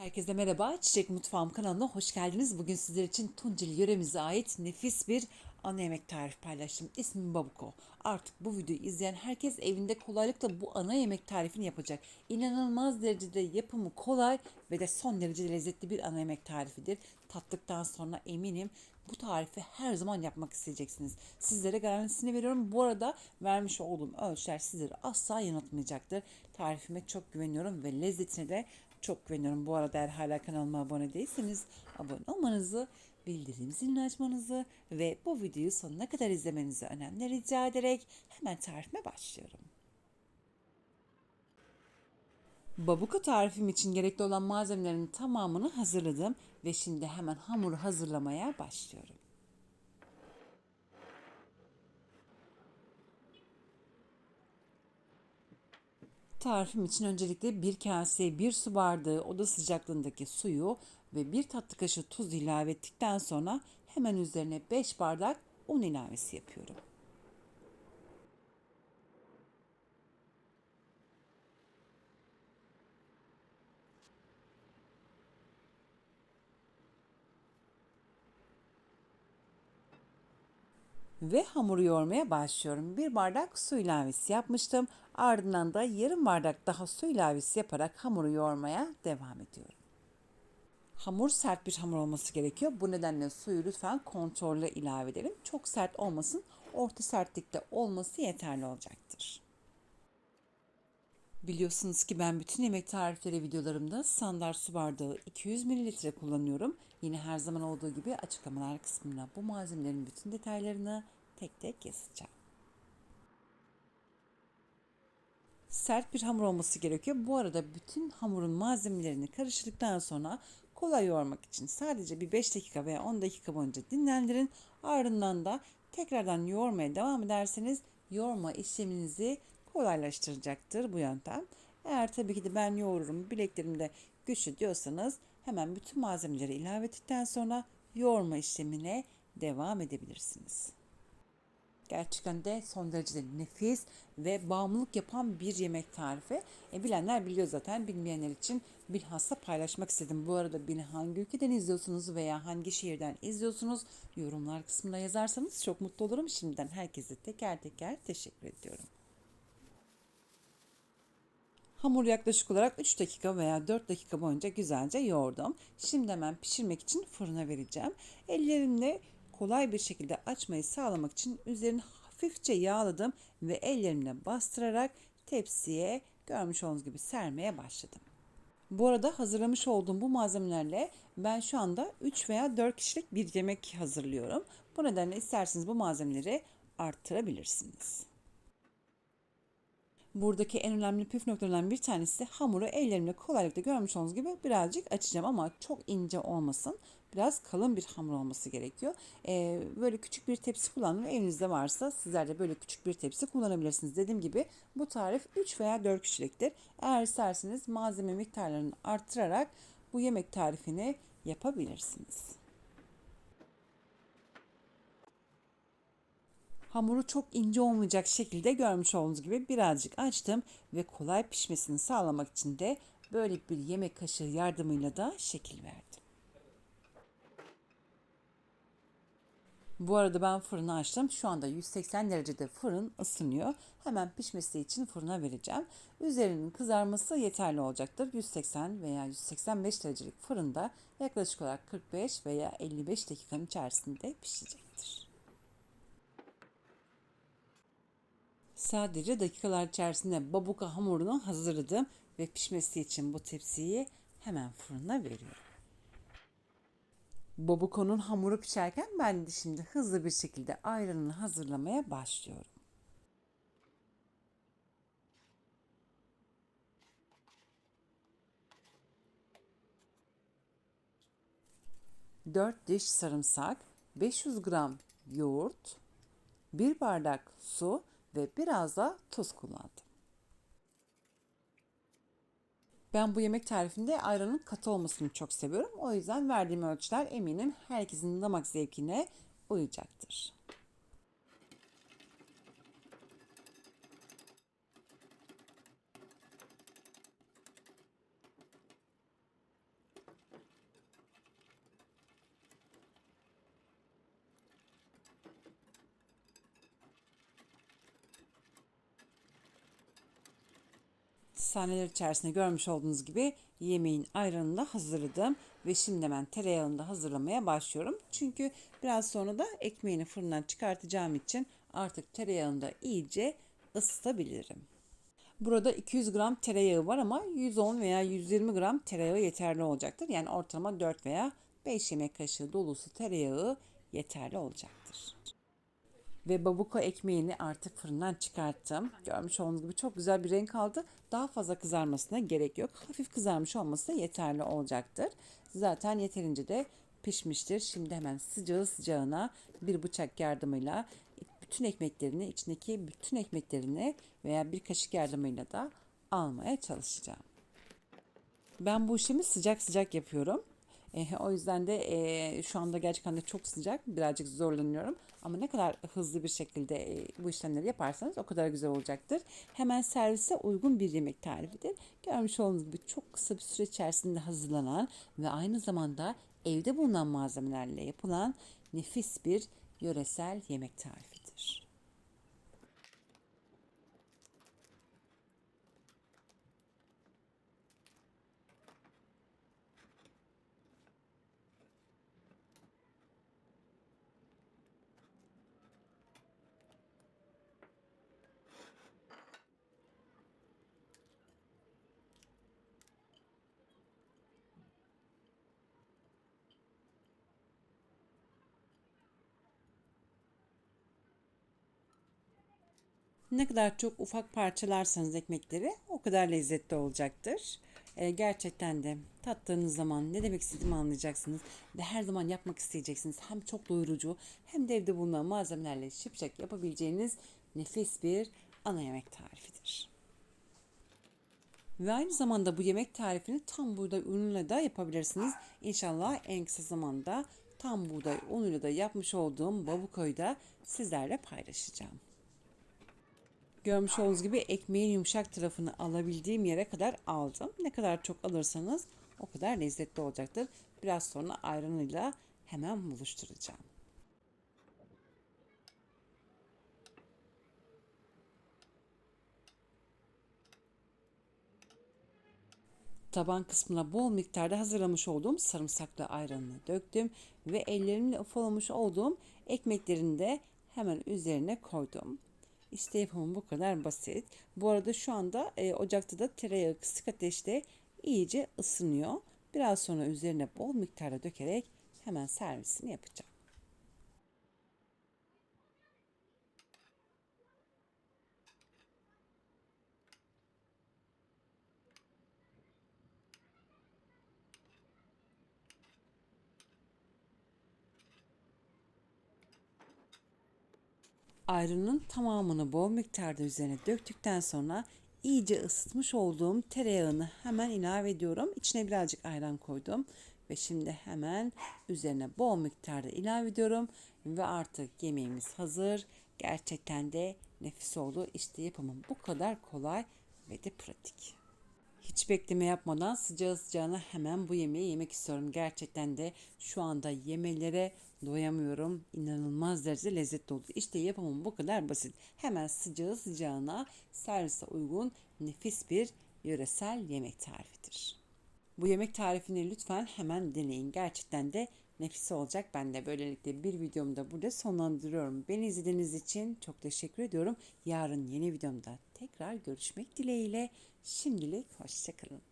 Herkese merhaba. Çiçek Mutfağım kanalına hoş geldiniz. Bugün sizler için Tunceli yöremize ait nefis bir ana yemek tarifi paylaştım. İsmim Babuko. Artık bu videoyu izleyen herkes evinde kolaylıkla bu ana yemek tarifini yapacak. İnanılmaz derecede yapımı kolay ve de son derece lezzetli bir ana yemek tarifidir. Tattıktan sonra eminim bu tarifi her zaman yapmak isteyeceksiniz. Sizlere garantisini veriyorum. Bu arada vermiş olduğum ölçüler sizleri asla yanıltmayacaktır. Tarifime çok güveniyorum ve lezzetine de çok güveniyorum. Bu arada eğer hala kanalıma abone değilseniz abone olmanızı, bildirim zilini açmanızı ve bu videoyu sonuna kadar izlemenizi önemli rica ederek hemen tarifime başlıyorum. Babuka tarifim için gerekli olan malzemelerin tamamını hazırladım ve şimdi hemen hamuru hazırlamaya başlıyorum. Tarifim için öncelikle bir kaseye bir su bardağı oda sıcaklığındaki suyu ve bir tatlı kaşığı tuz ilave ettikten sonra hemen üzerine 5 bardak un ilavesi yapıyorum. Ve hamuru yoğurmaya başlıyorum. Bir bardak su ilavesi yapmıştım. Ardından da yarım bardak daha su ilavesi yaparak hamuru yoğurmaya devam ediyorum. Hamur sert bir hamur olması gerekiyor. Bu nedenle suyu lütfen kontrollü ilave edelim. Çok sert olmasın, orta sertlikte olması yeterli olacaktır. Biliyorsunuz ki ben bütün yemek tarifleri videolarımda standart su bardağı 200 ml kullanıyorum. Yine her zaman olduğu gibi açıklamalar kısmına bu malzemelerin bütün detaylarını tek tek yazacağım. Sert bir hamur olması gerekiyor. Bu arada bütün hamurun malzemelerini karıştırdıktan sonra kolay yoğurmak için sadece bir 5 dakika veya 10 dakika boyunca dinlendirin. Ardından da tekrardan yoğurmaya devam ederseniz yoğurma işleminizi kolaylaştıracaktır bu yöntem. Eğer tabii ki de ben yoğururum bileklerimde güçlü diyorsanız hemen bütün malzemeleri ilave ettikten sonra yoğurma işlemine devam edebilirsiniz. Gerçekten de son derece nefis ve bağımlılık yapan bir yemek tarifi. E, bilenler biliyor zaten. Bilmeyenler için bilhassa paylaşmak istedim. Bu arada beni hangi ülkeden izliyorsunuz veya hangi şehirden izliyorsunuz yorumlar kısmına yazarsanız çok mutlu olurum. Şimdiden herkese teker teker teşekkür ediyorum. Hamur yaklaşık olarak 3 dakika veya 4 dakika boyunca güzelce yoğurdum. Şimdi hemen pişirmek için fırına vereceğim. Ellerimle kolay bir şekilde açmayı sağlamak için üzerini hafifçe yağladım ve ellerimle bastırarak tepsiye görmüş olduğunuz gibi sermeye başladım. Bu arada hazırlamış olduğum bu malzemelerle ben şu anda 3 veya 4 kişilik bir yemek hazırlıyorum. Bu nedenle isterseniz bu malzemeleri arttırabilirsiniz. Buradaki en önemli püf noktalarından bir tanesi hamuru ellerimle kolaylıkla görmüş olduğunuz gibi birazcık açacağım ama çok ince olmasın. Biraz kalın bir hamur olması gerekiyor. Ee, böyle küçük bir tepsi kullanın. Evinizde varsa sizler de böyle küçük bir tepsi kullanabilirsiniz. Dediğim gibi bu tarif 3 veya 4 kişiliktir. Eğer isterseniz malzeme miktarlarını arttırarak bu yemek tarifini yapabilirsiniz. Hamuru çok ince olmayacak şekilde görmüş olduğunuz gibi birazcık açtım ve kolay pişmesini sağlamak için de böyle bir yemek kaşığı yardımıyla da şekil verdim. Bu arada ben fırını açtım. Şu anda 180 derecede fırın ısınıyor. Hemen pişmesi için fırına vereceğim. Üzerinin kızarması yeterli olacaktır. 180 veya 185 derecelik fırında yaklaşık olarak 45 veya 55 dakikanın içerisinde pişecektir. Sadece dakikalar içerisinde babuka hamurunu hazırladım ve pişmesi için bu tepsiyi hemen fırına veriyorum. Babukonun hamuru pişerken ben de şimdi hızlı bir şekilde ayranını hazırlamaya başlıyorum. Dört diş sarımsak, 500 gram yoğurt, bir bardak su ve biraz da tuz kullandım. Ben bu yemek tarifinde ayranın katı olmasını çok seviyorum. O yüzden verdiğim ölçüler eminim herkesin damak zevkine uyacaktır. Sahneler içerisinde görmüş olduğunuz gibi yemeğin ayranını da hazırladım ve şimdi hemen tereyağını da hazırlamaya başlıyorum. Çünkü biraz sonra da ekmeğini fırından çıkartacağım için artık tereyağını da iyice ısıtabilirim. Burada 200 gram tereyağı var ama 110 veya 120 gram tereyağı yeterli olacaktır. Yani ortalama 4 veya 5 yemek kaşığı dolusu tereyağı yeterli olacaktır. Ve babuko ekmeğini artık fırından çıkarttım. Görmüş olduğunuz gibi çok güzel bir renk aldı. Daha fazla kızarmasına gerek yok. Hafif kızarmış olması yeterli olacaktır. Zaten yeterince de pişmiştir. Şimdi hemen sıcağı sıcağına bir bıçak yardımıyla bütün ekmeklerini, içindeki bütün ekmeklerini veya bir kaşık yardımıyla da almaya çalışacağım. Ben bu işlemi sıcak sıcak yapıyorum. E, o yüzden de e, şu anda gerçekten de çok sıcak. Birazcık zorlanıyorum. Ama ne kadar hızlı bir şekilde e, bu işlemleri yaparsanız o kadar güzel olacaktır. Hemen servise uygun bir yemek tarifidir. Görmüş olduğunuz gibi çok kısa bir süre içerisinde hazırlanan ve aynı zamanda evde bulunan malzemelerle yapılan nefis bir yöresel yemek tarifidir. Ne kadar çok ufak parçalarsanız ekmekleri o kadar lezzetli olacaktır. Ee, gerçekten de tattığınız zaman ne demek istediğimi anlayacaksınız ve her zaman yapmak isteyeceksiniz. Hem çok doyurucu hem de evde bulunan malzemelerle şıpşak yapabileceğiniz nefis bir ana yemek tarifidir. Ve aynı zamanda bu yemek tarifini tam buğday unuyla da yapabilirsiniz. İnşallah en kısa zamanda tam buğday unuyla da yapmış olduğum babukoyu da sizlerle paylaşacağım. Görmüş olduğunuz gibi ekmeğin yumuşak tarafını alabildiğim yere kadar aldım. Ne kadar çok alırsanız o kadar lezzetli olacaktır. Biraz sonra ayranıyla hemen buluşturacağım. Taban kısmına bol miktarda hazırlamış olduğum sarımsaklı ayranını döktüm ve ellerimle ufalamış olduğum ekmeklerini de hemen üzerine koydum. İşte yapımı bu kadar basit. Bu arada şu anda e, ocakta da tereyağı kısık ateşte iyice ısınıyor. Biraz sonra üzerine bol miktarda dökerek hemen servisini yapacağım. Ayrının tamamını bol miktarda üzerine döktükten sonra iyice ısıtmış olduğum tereyağını hemen ilave ediyorum. İçine birazcık ayran koydum ve şimdi hemen üzerine bol miktarda ilave ediyorum ve artık yemeğimiz hazır. Gerçekten de nefis oldu. İşte yapımı bu kadar kolay ve de pratik. Hiç bekleme yapmadan sıcağı sıcağına hemen bu yemeği yemek istiyorum. Gerçekten de şu anda yemelere doyamıyorum. İnanılmaz derecede lezzetli oldu. İşte yapımım bu kadar basit. Hemen sıcağı sıcağına servise uygun nefis bir yöresel yemek tarifidir. Bu yemek tarifini lütfen hemen deneyin. Gerçekten de nefis olacak. Ben de böylelikle bir videomu da burada sonlandırıyorum. Beni izlediğiniz için çok teşekkür ediyorum. Yarın yeni videomda tekrar görüşmek dileğiyle. Şimdilik hoşçakalın.